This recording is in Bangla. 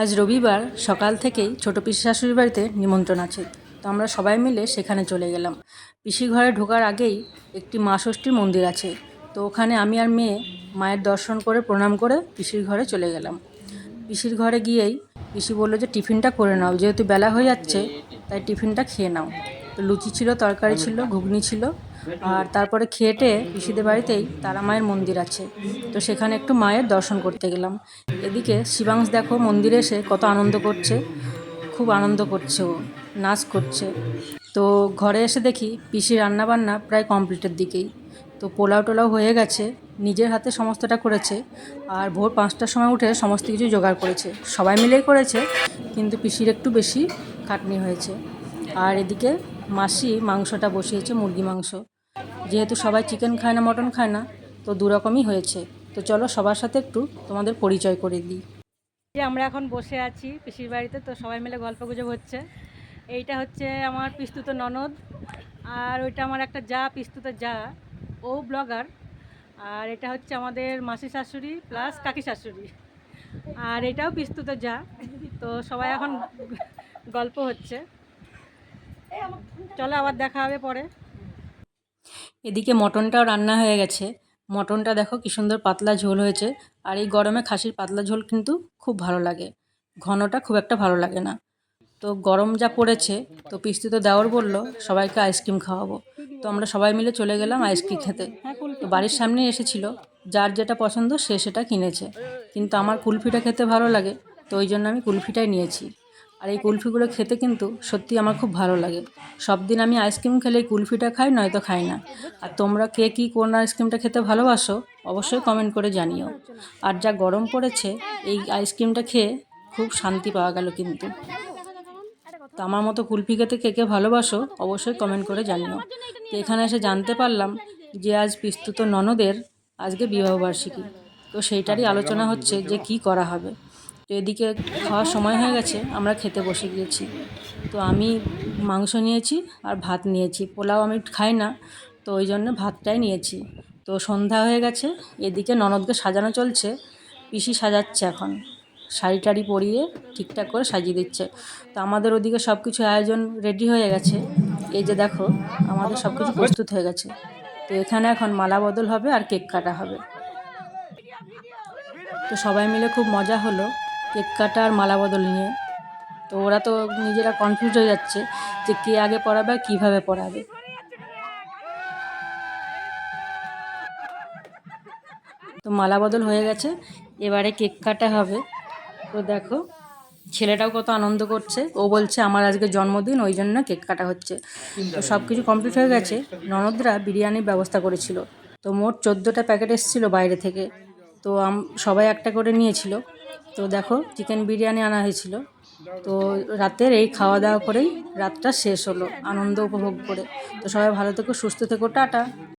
আজ রবিবার সকাল থেকেই ছোট পিসি শাশুড়ির বাড়িতে নিমন্ত্রণ আছে। তো আমরা সবাই মিলে সেখানে চলে গেলাম। পিসি ঘরে ঢোকার আগেই একটি মা ষষ্ঠীর মন্দির আছে। তো ওখানে আমি আর মেয়ে মায়ের দর্শন করে, প্রণাম করে পিসির ঘরে চলে গেলাম। পিসির ঘরে গিয়েই পিসি বলল যে, টিফিনটা করে নাও। যেহেতু বেলা হয়ে যাচ্ছে, তাই টিফিনটা খেয়ে নাও। তো লুচি ছিল, তরকারি ছিল, ঘুগনি ছিল। আর তারপরে খেটে পিসিদের বাড়িতেই তারা মায়ের মন্দির আছে। তো সেখানে একটু মায়ের দর্শন করতে গেলাম। এদিকে শিবাংশ দেখো মন্দিরে এসে কত আনন্দ করছে, খুব আনন্দ করছে ও, নাচ করছে। তো ঘরে এসে দেখি পিসি রান্নাবান্না প্রায় কমপ্লিটের দিকেই। তো পোলাও টোলাও হয়ে গেছে, নিজের হাতে সমস্তটা করেছে আর ভোর পাঁচটার সময় উঠে সমস্ত কিছু জোগাড় করেছে। সবাই মিলেই করেছে, কিন্তু পিসির একটু বেশি খাটনি হয়েছে। আর এদিকে মাসি মাংসটা বসিয়েছে, মুরগি মাংস। যেহেতু সবাই চিকেন খায় না মটন খায় না, তো দু রকমই হয়েছে। তো চলো সবার সাথে একটু তোমাদের পরিচয় করে দিই। যে আমরা এখন বসে আছি পিসির বাড়িতে, তো সবাই মিলে গল্প গুজব হচ্ছে। এইটা হচ্ছে আমার পিস্তুত ননদ, আর ওইটা আমার একটা যা, পিস্তুত যা। ও ব্লগার, আর এটা হচ্ছে আমাদের মাসি শাশুড়ি প্লাস কাকি শাশুড়ি। আর এটাও পিস্তুত যা। তো সবাই এখন গল্প হচ্ছে। চলো আবার দেখা হবে পরে। এদিকে মটনটাও রান্না হয়ে গেছে। মটনটা দেখো কি সুন্দর পাতলা ঝোল হয়েছে। আর এই গরমে খাসির পাতলা ঝোল কিন্তু খুব ভালো লাগে। ঘনটা খুব একটা ভালো লাগে না। তো গরম যা পড়েছে, তো পিস্তি তো দেওয়ার বলল, সবাইকে আইসক্রিম খাওয়াবো। তো আমরা সবাই মিলে চলে গেলাম আইসক্রিম খেতে। তো বাড়ির সামনেই এসেছিল, যার যেটা পছন্দ সে সেটা কিনেছে। কিন্তু আমার কুলফিটা খেতে ভালো লাগে, তো ওই জন্য আমি কুলফিটাই নিয়েছি। আর এই কুলফিগুলো খেতে কিন্তু সত্যি আমার খুব ভালো লাগে। সব দিন আমি আইসক্রিম খেলে এই কুলফিটা খাই, নয়তো খাই না। আর তোমরা কে কী কোন আইসক্রিমটা খেতে ভালোবাসো, অবশ্যই কমেন্ট করে জানিও। আর যা গরম পড়েছে, এই আইসক্রিমটা খেয়ে খুব শান্তি পাওয়া গেল কিন্তু। তো আমার মতো কুলফি খেতে কে কে ভালোবাসো, অবশ্যই কমেন্ট করে জানিও। তো এখানে এসে জানতে পারলাম যে আজ পিস্তুত ননদের আজকে বিবাহবার্ষিকী তো সেইটারই আলোচনা হচ্ছে যে কি করা হবে। তো এদিকে খাওয়ার সময় হয়ে গেছে, আমরা খেতে বসে গিয়েছি। তো আমি মাংস নিয়েছি আর ভাত নিয়েছি। পোলাও আমি খাই না, তো ওই জন্য ভাতটাই নিয়েছি। তো সন্ধ্যা হয়ে গেছে, এদিকে ননদকে সাজানো চলছে। পিসি সাজাচ্ছে এখন, শাড়ি টাড়ি পরিয়ে ঠিকঠাক করে সাজিয়ে দিচ্ছে। তো আমাদের ওদিকে সব কিছু আয়োজন রেডি হয়ে গেছে। এই যে দেখো, আমাদের সব কিছু প্রস্তুত হয়ে গেছে। তো এখানে এখন মালা বদল হবে আর কেক কাটা হবে। তো সবাই মিলে খুব মজা হলো। কেক কাটা আর মালা বদল নিয়ে। তো ওরা তো নিজেরা কনফিউজ হয়ে যাচ্ছে যে কে আগে পড়াবে আর কীভাবে পড়াবে। তো মালা বদল হয়ে গেছে, এবারে কেক কাটা হবে। তো দেখো, ছেলেটাও কত আনন্দ করছে। ও বলছে, আমার আজকে জন্মদিন, ওই জন্য কেক কাটা হচ্ছে। তো সব কিছু কমপ্লিট হয়ে গেছে। ননদরা বিরিয়ানির ব্যবস্থা করেছিল। তো মোট চোদ্দোটা প্যাকেট এসেছিল বাইরে থেকে। তো সবাই একটা করে নিয়েছিল। তো দেখো চিকেন বিরিয়ানি আনা হয়েছিল। তো রাতের এই খাওয়া দাওয়া করেই রাতটা শেষ হলো, আনন্দ উপভোগ করে। তো সবাই ভালো থেকো, সুস্থ থেকো, টাটা।